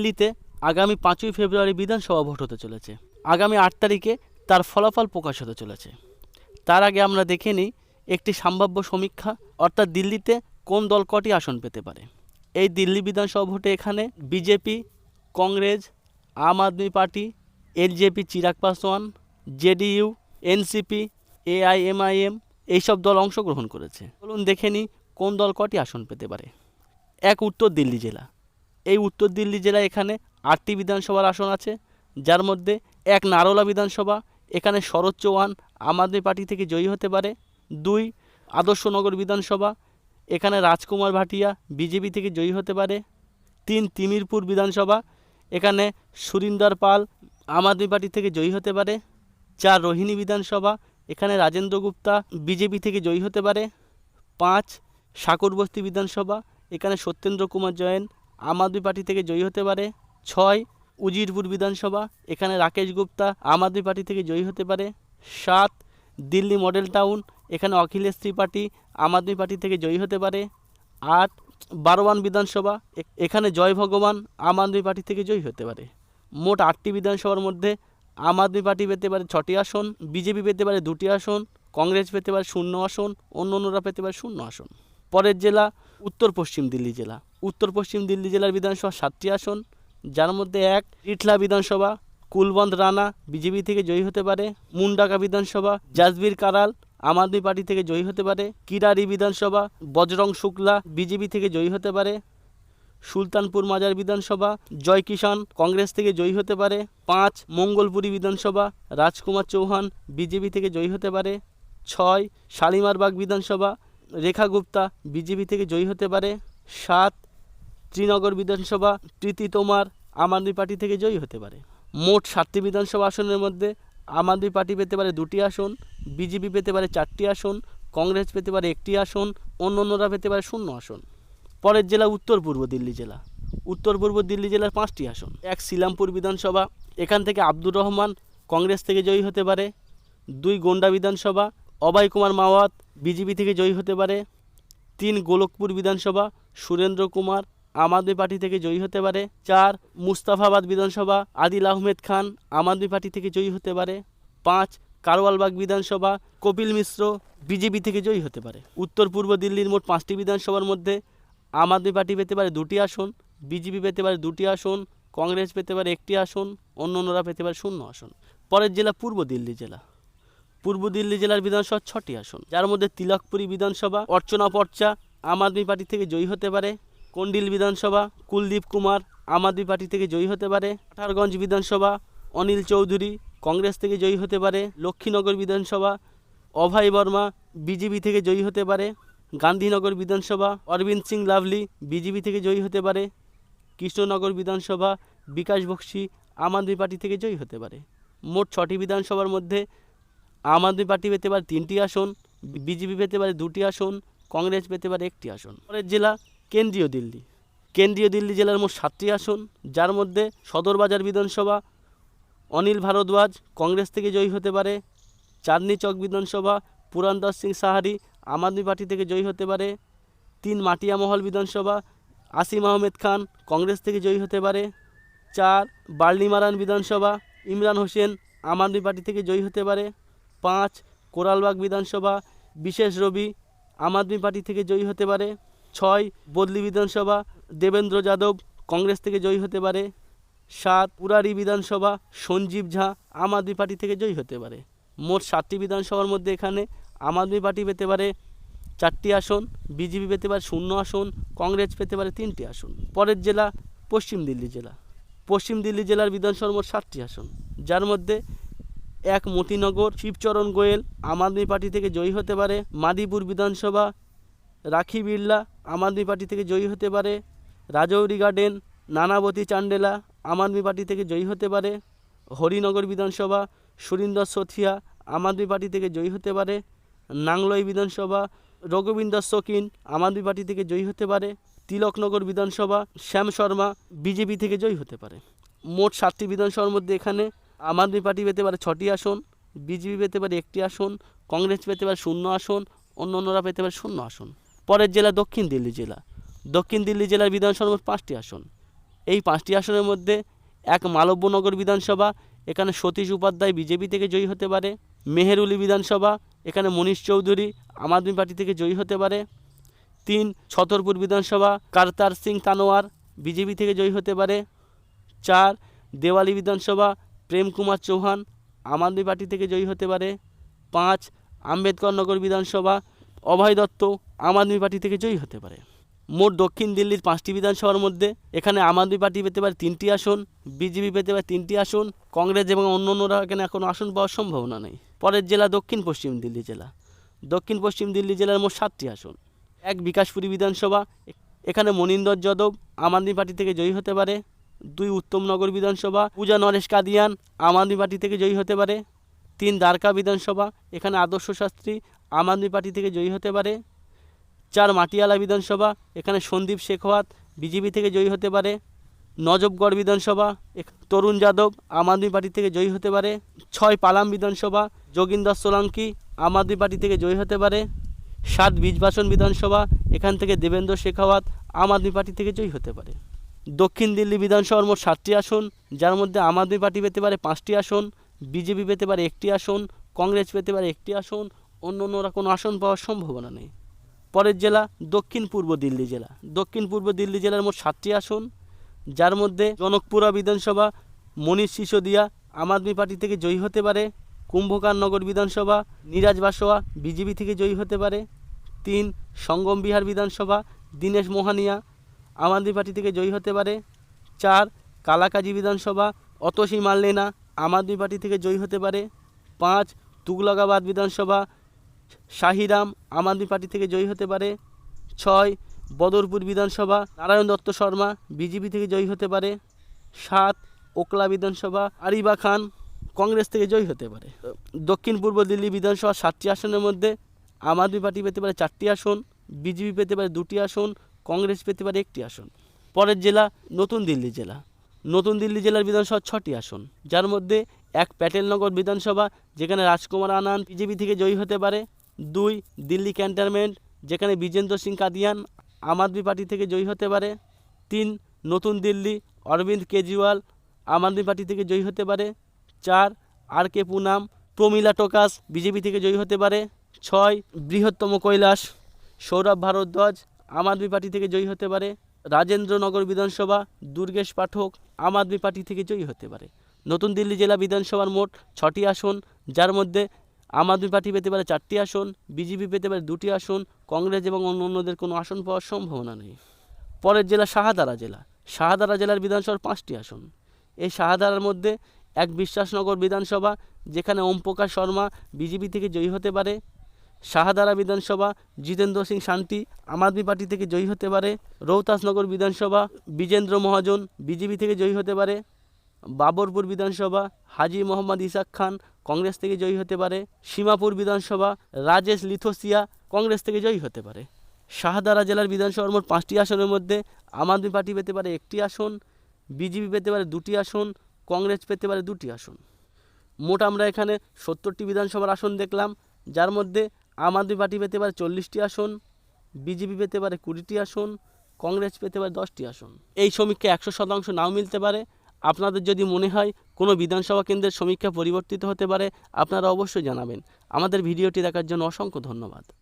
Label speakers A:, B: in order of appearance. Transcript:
A: দিল্লিতে আগামী পাঁচই ফেব্রুয়ারি বিধানসভা ভোট হতে চলেছে। আগামী আট তারিখে তার ফলাফল প্রকাশ হতে চলেছে। তার আগে আমরা দেখে নিই একটি সম্ভাব্য সমীক্ষা, অর্থাৎ দিল্লিতে কোন দল কটি আসন পেতে পারে। এই দিল্লি বিধানসভা ভোটে এখানে BJP, Congress, Aam Aadmi party LJP Chirag Paswan JDU NCP AIMIM এইসব দল অংশগ্রহণ করেছে। চলুন দেখে নিই কোন দল কটি আসন পেতে পারে। এক উত্তর দিল্লি জেলা। এই উত্তর দিল্লি জেলায় এখানে আটটি বিধানসভার আসন আছে, যার মধ্যে এক নারোলা বিধানসভা, এখানে শরৎ চৌহান আম আদমি পার্টি থেকে জয়ী হতে পারে, দুই আদর্শনগর বিধানসভা, এখানে রাজকুমার ভাটিয়া বিজেপি থেকে জয়ী হতে পারে, তিন তিমিরপুর বিধানসভা, এখানে সুরিন্দর পাল আম আদমি পার্টি থেকে জয়ী হতে পারে, চার রোহিণী বিধানসভা, এখানে রাজেন্দ্র গুপ্তা বিজেপি থেকে জয়ী হতে পারে, পাঁচ সাকুরবস্তি বিধানসভা, এখানে সত্যেন্দ্র কুমার জৈন আম আদমি পার্টি থেকে জয়ী হতে পারে। ছয়, উজিরপুর বিধানসভা, এখানে রাকেশ গুপ্তা আম আদমি পার্টি থেকে জয়ী হতে পারে। সাত, দিল্লি মডেল টাউন, এখানে অখিলেশ ত্রিপাঠী আম আদমি পার্টি থেকে জয়ী হতে পারে। আট, বারোয়ান বিধানসভা এখানে জয় ভগবান আম আদমি পার্টি থেকে জয়ী হতে পারে। মোট আটটি বিধানসভার মধ্যে আম আদমি পার্টি পেতে পারে ছটি আসন, বিজেপি পেতে পারে দুটি আসন, কংগ্রেস পেতে পারে শূন্য আসন অন্য অন্যরা পেতে পারে শূন্য আসন। পরের জেলা উত্তর পশ্চিম দিল্লি জেলা। উত্তর পশ্চিম দিল্লি জেলার বিধানসভা সাতটি আসন, যার মধ্যে এক রিঠলা বিধানসভা কুলবন্দ রানা বিজেপি থেকে জয়ী হতে পারে, মুন্ডাকা বিধানসভা, জাজবীর কারাল আম আদমি পার্টি থেকে জয়ী হতে পারে, কিরারি বিধানসভা, বজরং শুক্লা বিজেপি থেকে জয়ী হতে পারে, সুলতানপুর মাজার বিধানসভা, জয় কিষান কংগ্রেস থেকে জয়ী হতে পারে, পাঁচ মঙ্গলপুরি বিধানসভা, রাজকুমার চৌহান বিজেপি থেকে জয়ী হতে পারে, ছয় শালিমারবাগ বিধানসভা রেখা গুপ্তা বিজেপি থেকে জয়ী হতে পারে। সাত শ্রীনগর বিধানসভা, প্রীতি তোমার আম আদমি পার্টি থেকে জয়ী হতে পারে। মোট সাতটি বিধানসভা আসনের মধ্যে আম আদমি পার্টি পেতে পারে দুটি আসন, বিজেপি পেতে পারে চারটি আসন, কংগ্রেস পেতে পারে একটি আসন অন্য অন্যরা পেতে পারে শূন্য আসন। পরের জেলা উত্তর পূর্ব দিল্লি জেলা। উত্তর পূর্ব দিল্লি জেলার পাঁচটি আসন। এক শিলামপুর বিধানসভা। এখান থেকে আব্দুর রহমান কংগ্রেস থেকে জয়ী হতে পারে। দুই, গোন্ডা বিধানসভা। অভয় কুমার মাওয়াত বিজেপি থেকে জয়ী হতে পারে। তিন গোলকপুর বিধানসভা, সুরেন্দ্র কুমার আম আদমি পার্টি থেকে জয়ী হতে পারে। চার মুস্তাফাবাদ বিধানসভা, আদিল আহমেদ খান আম আদমি পার্টি থেকে জয়ী হতে পারে। পাঁচ কারওয়ালবাগ বিধানসভা, কপিল মিশ্র বিজেপি থেকে জয়ী হতে পারে। উত্তর পূর্ব দিল্লির মোট পাঁচটি বিধানসভার মধ্যে আম আদমি পার্টি পেতে পারে দুটি আসন, বিজেপি পেতে পারে দুটি আসন, কংগ্রেস পেতে পারে একটি আসন অন্য অন্যরা পেতে পারে শূন্য আসন। পরের জেলা পূর্ব দিল্লি জেলা। পূর্ব দিল্লি জেলার বিধানসভা ছটি আসন। যার মধ্যে তিলকপুরি বিধানসভা, অর্চনা পর্চা আম আদমি পার্টি থেকে জয়ী হতে পারে। কন্ডিল বিধানসভা, কুলদীপ কুমার আম আদমি পার্টি থেকে জয়ী হতে পারে। ঠারগঞ্জ বিধানসভা, অনিল চৌধুরী কংগ্রেস থেকে জয়ী হতে পারে। লক্ষ্মীনগর বিধানসভা, অভয় বর্মা বিজেপি থেকে জয়ী হতে পারে। গান্ধীনগর বিধানসভা, অরবিন্দ সিং লাভলি বিজেপি থেকে জয়ী হতে পারে। কৃষ্ণনগর বিধানসভা, বিকাশ বক্সি আম আদমি পার্টি থেকে জয়ী হতে পারে। মোট ছটি বিধানসভার মধ্যে আম আদমি পার্টি পেতে পারে তিনটি আসন, বিজেপি পেতে পারে দুটি আসন, কংগ্রেস পেতে পারে একটি আসন। পরের জেলা কেন্দ্রীয় দিল্লি। কেন্দ্রীয় দিল্লি জেলার মোট সাতটি আসন, যার মধ্যে সদরবাজার বিধানসভা, অনিল ভারদ্বাজ কংগ্রেস থেকে জয়ী হতে পারে, চাঁদনি চক বিধানসভা পুরন্দর সিং সাহারি আম আদমি পার্টি থেকে জয়ী হতে পারে, তিন মাটিয়ামহল বিধানসভা, আসিম আহমেদ খান কংগ্রেস থেকে জয়ী হতে পারে, চার বার্লিমারান বিধানসভা, ইমরান হোসেন আম আদমি পার্টি থেকে জয়ী হতে পারে পাঁচ, কোরালবাগ বিধানসভা, বিশেষ রবি, আম আদমি পার্টি থেকে জয়ী হতে পারে। ছয়, বদলি বিধানসভা, দেবেন্দ্র যাদব, কংগ্রেস থেকে জয়ী হতে পারে। সাত পুরারি বিধানসভা, সঞ্জীব ঝা, আম আদমি পার্টি থেকে জয়ী হতে পারে। মোট সাতটি বিধানসভার মধ্যে এখানে আম আদমি পার্টি পেতে পারে চারটি আসন, বিজেপি পেতে পারে শূন্য আসন, কংগ্রেস পেতে পারে তিনটি আসন। পরের জেলা পশ্চিম দিল্লি জেলা। পশ্চিম দিল্লি জেলার বিধানসভার মোট সাতটি আসন। যার মধ্যে এক মতিনগর শিবচরণ গোয়েল আম আদমি পার্টি থেকে জয়ী হতে পারে। মাদিপুর বিধানসভা রাখি বিড়লা আম আদমি পার্টি থেকে জয়ী হতে পারে। রাজৌরি গার্ডেন নানাবতী চান্ডেলা আম আদমি পার্টি থেকে জয়ী হতে পারে। হরিনগর বিধানসভা সুরিন্দর সথিয়া আম আদমি পার্টি থেকে জয়ী হতে পারে। নাংলই বিধানসভা রঘুবিন্দর শকিন আম আদমি পার্টি থেকে জয়ী হতে পারে। তিলকনগর বিধানসভা শ্যাম শর্মা বিজেপি থেকে জয়ী হতে পারে। মোট সাতটি বিধানসভার মধ্যে এখানে আম আদমি পার্টি পেতে পারে ছটি আসন, বিজেপি পেতে পারে একটি আসন, কংগ্রেস পেতে পারে শূন্য আসন অন্য অন্যরা পেতে পারে শূন্য আসন। পরের জেলা দক্ষিণ দিল্লি জেলা। দক্ষিণ দিল্লি জেলার বিধানসভার পাঁচটি আসন। এই পাঁচটি আসনের মধ্যে এক মালব্যনগর বিধানসভা, এখানে সতীশ উপাধ্যায় বিজেপি থেকে জয়ী হতে পারে, মেহেরুলি বিধানসভা, এখানে মনীষ চৌধুরী আম আদমি পার্টি থেকে জয়ী হতে পারে, তিন ছতরপুর বিধানসভা, কারতার সিং তানোয়ার বিজেপি থেকে জয়ী হতে পারে, চার দেওয়ালি বিধানসভা প্রেম কুমার চৌহান আম আদমি পার্টি থেকে জয়ী হতে পারে। পাঁচ, আম্বেদকর নগর বিধানসভা, অভয় দত্ত আম আদমি পার্টি থেকে জয়ী হতে পারে। মোট দক্ষিণ দিল্লির পাঁচটি বিধানসভার মধ্যে এখানে আম আদমি পার্টি পেতে পারে তিনটি আসন, বিজেপি পেতে পারে তিনটি আসন, কংগ্রেস এবং অন্য অন্যরা এখানে এখনও আসন পাওয়ার সম্ভাবনা নেই। পরের জেলা দক্ষিণ পশ্চিম দিল্লি জেলা। দক্ষিণ পশ্চিম দিল্লি জেলার মোট সাতটি আসন। এক, বিকাশপুরী বিধানসভা, এখানে মনিন্দর যাদব আম আদমি পার্টি থেকে জয়ী হতে পারে। দুই উত্তমনগর বিধানসভা, পূজা নরেশ কাদিয়ান, আম আদমি পার্টি থেকে জয়ী হতে পারে। তিন দ্বারকা বিধানসভা, এখানে আদর্শ শাস্ত্রী, আম আদমি পার্টি থেকে জয়ী হতে পারে। চার মাটিয়ালা বিধানসভা, এখানে সন্দীপ শেখাওয়াত, বিজেপি থেকে জয়ী হতে পারে। নজবগড় বিধানসভা তরুণ যাদব, আম আদমি পার্টি থেকে জয়ী হতে পারে। ছয় পালাম বিধানসভা যোগিন্দর সোলাঙ্কি, আম আদমি পার্টি থেকে জয়ী হতে পারে। সাত বীজবাসন বিধানসভা, এখান থেকে দেবেন্দ্র শেখাওয়াত, আম আদমি পার্টি থেকে জয়ী হতে পারে। দক্ষিণ দিল্লি বিধানসভার মোট সাতটি আসন, যার মধ্যে আম আদমি পার্টি পেতে পারে পাঁচটি আসন, বিজেপি পেতে পারে একটি আসন, কংগ্রেস পেতে পারে একটি আসন অন্য অন্যরা কোনো আসন পাওয়ার সম্ভাবনা নেই। পরের জেলা দক্ষিণ পূর্ব দিল্লি জেলা। দক্ষিণ পূর্ব দিল্লি জেলার মোট সাতটি আসন, যার মধ্যে জনকপুরা বিধানসভা, মনীষ সিসোদিয়া আম আদমি পার্টি থেকে জয়ী হতে পারে কুম্ভকারনগর বিধানসভা, নিরাজ বাসোয়া বিজেপি থেকে জয়ী হতে পারে, তিন সঙ্গম বিহার বিধানসভা, দীনেশ মোহানিয়া আম আদমি পার্টি থেকে জয়ী হতে পারে। চার কালাকাজি বিধানসভা, অতসী মাল্লেনা আম আদমি পার্টি থেকে জয়ী হতে পারে। পাঁচ, তুগলকাবাদ বিধানসভা, শাহিরাম আম আদমি পার্টি থেকে জয়ী হতে পারে। ছয়, বদরপুর বিধানসভা, নারায়ণ দত্ত শর্মা বিজেপি থেকে জয়ী হতে পারে। সাত, ওকলা বিধানসভা, আরিবা খান কংগ্রেস থেকে জয়ী হতে পারে। দক্ষিণ পূর্ব দিল্লি বিধানসভা সাতটি আসনের মধ্যে আম আদমি পার্টি পেতে পারে চারটি আসন, বিজেপি পেতে পারে দুটি আসন কংগ্রেস পেতে পারে একটি আসন। পরের জেলা নতুন দিল্লি জেলা। নতুন দিল্লি জেলার বিধানসভা ছটি আসন। যার মধ্যে এক প্যাটেলনগর বিধানসভা, যেখানে রাজকুমার আনন্দ বিজেপি থেকে জয়ী হতে পারে। দুই, দিল্লি ক্যান্টনমেন্ট, যেখানে বিজেন্দ্র সিং কাদিয়ান আম আদমি পার্টি থেকে জয়ী হতে পারে। তিন, নতুন দিল্লি, অরবিন্দ কেজরিওয়াল আম আদমি পার্টি থেকে জয়ী হতে পারে। চার, আর কে পুনাম, প্রমিলা টোকাস বিজেপি থেকে জয়ী হতে পারে। ছয়, বৃহত্তম কৈলাস, সৌরভ ভারদ্বাজ আম আদমি পার্টি থেকে জয়ী হতে পারে। রাজেন্দ্রনগর বিধানসভা, দুর্গেশ পাঠক আম আদমি পার্টি থেকে জয়ী হতে পারে। নতুন দিল্লি জেলা বিধানসভার মোট ছটি আসন, যার মধ্যে আম আদমি পার্টি পেতে পারে চারটি আসন, বিজেপি পেতে পারে দুটি আসন, কংগ্রেস এবং অন্য অন্যদের কোনো আসন পাওয়ার সম্ভাবনা নেই। পরের জেলা শাহাদারা জেলা। শাহাদারা জেলার বিধানসভার পাঁচটি আসন। এই শাহাদারার মধ্যে এক বিশ্বাসনগর বিধানসভা, যেখানে ওম প্রকাশ শর্মা বিজেপি থেকে জয়ী হতে পারে। শাহাদারা বিধানসভা, জিতেন্দ্র সিং শান্তি, আম আদমি পার্টি থেকে জয়ী হতে পারে, রৌতাসনগর বিধানসভা, বিজেন্দ্র মহাজন, বিজেপি থেকে জয়ী হতে পারে, বাবরপুর বিধানসভা, হাজি মোহাম্মদ ইসাক খান, কংগ্রেস থেকে জয়ী হতে পারে, সীমাপুর বিধানসভা, রাজেশ লিথোসিয়া, কংগ্রেস থেকে জয়ী হতে পারে। শাহদারা জেলার বিধানসভার মোট পাঁচটি আসনের মধ্যে আম আদমি পার্টি পেতে পারে একটি আসন, বিজেপি পেতে পারে দুটি আসন, কংগ্রেস পেতে পারে দুটি আসন। মোট আমরা এখানে সত্তরটি বিধানসভার আসন দেখলাম, যার মধ্যে আম আদমি পার্টি পেতে পারে চল্লিশটি আসন, বিজেপি পেতে পারে কুড়িটি আসন, কংগ্রেস পেতে পারে দশটি আসন। এই সমীক্ষা একশো শতাংশ নাও মিলতে পারে। আপনাদের যদি মনে হয় কোনো বিধানসভা কেন্দ্রের সমীক্ষা পরিবর্তিত হতে পারে, আপনারা অবশ্যই জানাবেন। আমাদের ভিডিওটি দেখার জন্য অসংখ্য ধন্যবাদ।